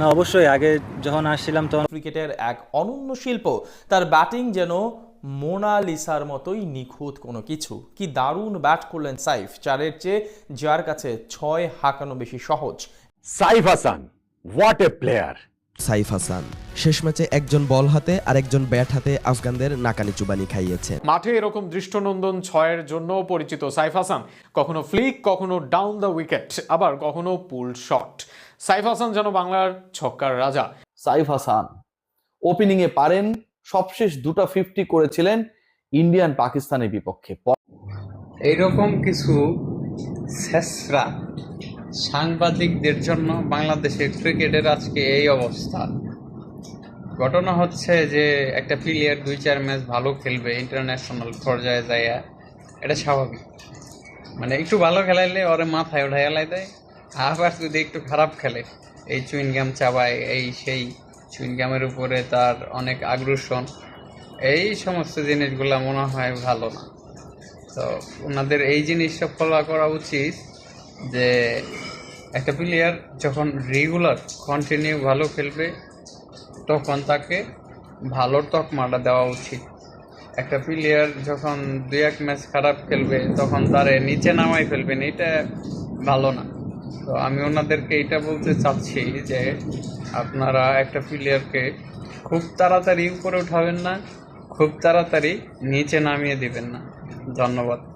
না অবশ্যই আগে যখন আসছিলাম তখন ক্রিকেটের এক অনন্য শিল্প তার ব্যাটিং যেন মোনালিসার মতোই নিখুঁত কোনো কিছু। কি দারুণ ব্যাট করলেন সাইফ চারের চেয়ে যার কাছে ছয় হাঁকানো বেশি সহজ। Saif Hasan what a player Saif Hasan. শেষ ম্যাচে একজন বল হাতে আর একজন ব্যাট হাতে আফগানদের নাকানি চুবানি খাইয়েছে। মাঠে এরকম দৃষ্টনন্দন ছয়ের জন্য পরিচিত সাইফ হাসান। কখনো ফ্লিক কখনো ডাউন দ্য উইকেট আবার কখনো পুল শট। সাইফ হাসান যেন বাংলার ছক্কার রাজা। সাইফ হাসান ওপেনিংয়ে পারেন সবশেষ দুটো ফিফটি করেছিলেন ইন্ডিয়ান পাকিস্তানের বিপক্ষে। এইরকম কিছু শেষরা সাংবাদিকদের জন্য বাংলাদেশের ক্রিকেটের আজকে এই অবস্থা। ঘটনা হচ্ছে যে একটা প্লেয়ার দুই, চার ম্যাচ ভালো খেলবে ইন্টারন্যাশনাল পর্যায়ে যায় এটা স্বাভাবিক। মানে একটু ভালো খেলাইলে ওরে মাথায় উঠাই এলাই দেয়, আবার যদি একটু খারাপ খেলে, এই চুইনগাম চাবায়, এই সেই চুইনগামের উপরে তার অনেক আগ্রাসন, এই সমস্ত জিনিসগুলো মনে হয় ভালো না। তো ওনাদের এই জিনিসটা ফলো করা উচিত যে একটা প্লেয়ার যখন রেগুলার কন্টিনিউ ভালো খেলবে, তখন তাকে ভালো তকমাটা দেওয়া উচিত। একটা প্লেয়ার যখন দুই এক ম্যাচ খারাপ খেলবে, তখন তারে নিচে নামাই ফেলবেন, এটা ভালো না। তো আমি ওনাদেরকে এটা বলতে চাচ্ছি যে, আপনারা একটা প্লেয়ারকে খুব তাড়াতাড়ি উপরে উঠাবেন না, খুব তাড়াতাড়ি নিচে নামিয়ে দিবেন না। ধন্যবাদ।